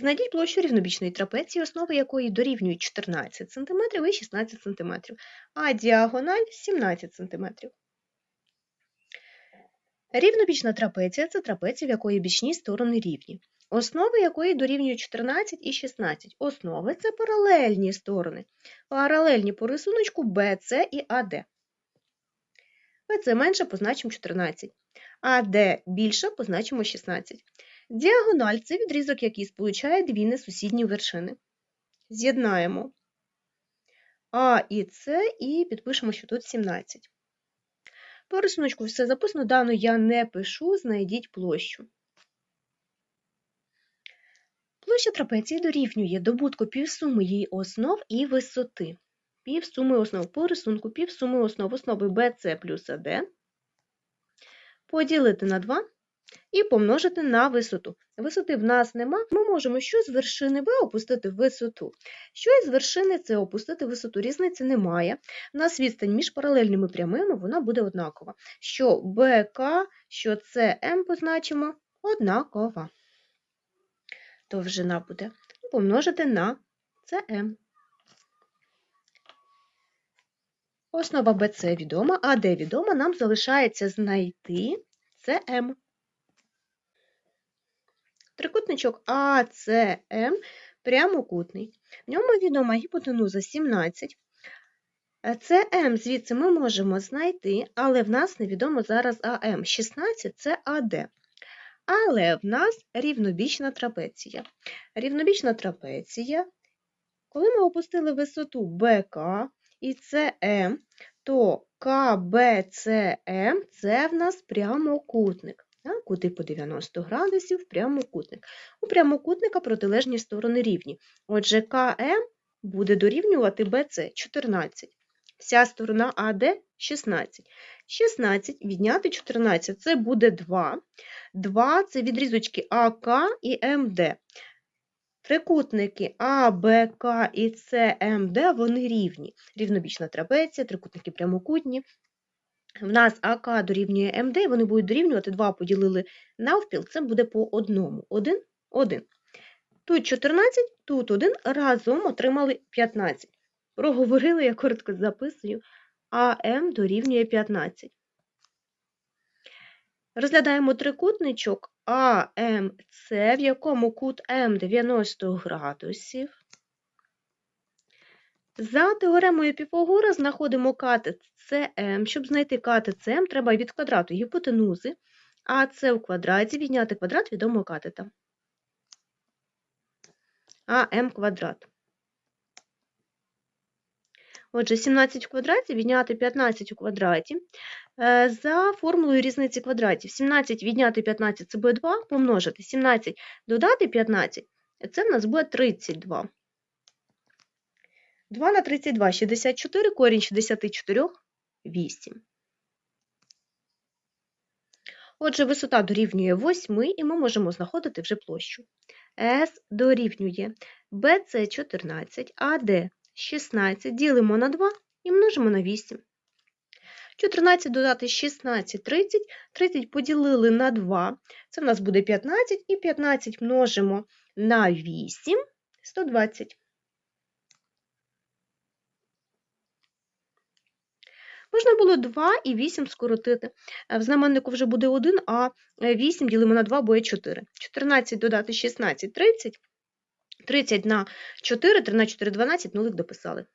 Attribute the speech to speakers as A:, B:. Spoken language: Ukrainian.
A: Знайдіть площу рівнобічної трапеції, основи якої дорівнюють 14 см і 16 см, а діагональ 17 см. Рівнобічна трапеція це трапеція, в якої бічні сторони рівні. Основи якої дорівнюють 14 і 16. Основи це паралельні сторони. Паралельні по рисунку BC і AD. BC менше позначимо 14, AD більше позначимо 16. Діагональ це відрізок, який сполучає дві несусідні вершини. З'єднаємо А і С і підпишемо, що тут 17. По рисунку все записано, дану я не пишу, знайдіть площу. Площа трапеції дорівнює добутку півсуми її основ і висоти. Півсуми основ по рисунку, півсуми основ основи BC плюс AD поділити на 2 і помножити на висоту. Висоти в нас нема, ми можемо що з вершини B опустити в висоту. Що із вершини С опустити в висоту, різниці немає. У нас відстань між паралельними прямими вона буде однакова. Що БК, що СМ позначимо однакова. Довжина буде помножити на СМ. Основа БЦ відома, а де відома, нам залишається знайти СМ. Трикутничок АЦМ прямокутний. В ньому відома гіпотенуза 17. СМ звідси ми можемо знайти, але в нас невідомо зараз АМ. 16 це АД. Але в нас рівнобічна трапеція. Рівнобічна трапеція, коли ми опустили висоту БК і СМ, то КБЦМ це в нас прямокутник. Кути по 90 градусів прямокутник. У прямокутника протилежні сторони рівні. Отже, КМ буде дорівнювати БЦ 14. Вся сторона АД 16. 16 відняти 14 це буде 2. 2 це відрізочки АК і МД. Трикутники А, Б, К і С, МД вони рівні. Рівнобічна трапеція, трикутники прямокутні. В нас АК дорівнює МД, вони будуть дорівнювати 2 поділили навпіл, це буде по одному. 1, 1. Тут 14, тут 1, разом отримали 15. Проговорили, я коротко записую, АМ дорівнює 15. Розглядаємо трикутничок АМЦ, в якому кут М 90 градусів. За теоремою Піфагора знаходимо катет СМ. Щоб знайти катет СМ, треба від квадрату гіпотенузи, а це в квадраті відняти квадрат відомого катета. АМ квадрат. Отже, 17 в квадраті відняти 15 у квадраті. Е, за формулою різниці квадратів. 17 відняти 15 це буде 2, помножити. 17 додати 15 це в нас буде 32. 2 на 32 – 64, корінь 64 – 8. Отже, висота дорівнює 8, і ми можемо знаходити вже площу. С дорівнює BC 14, АД 16, ділимо на 2 і множимо на 8. 14 додати 16 – 30, 30 поділили на 2, це в нас буде 15, і 15 множимо на 8 – 120. Можна було 2 і 8 скоротити. В знаменнику вже буде 1, а 8 ділимо на 2 буде 4. 14 додати 16 – 30. 30 на 4, 3 на 4 – 12, нулик дописали.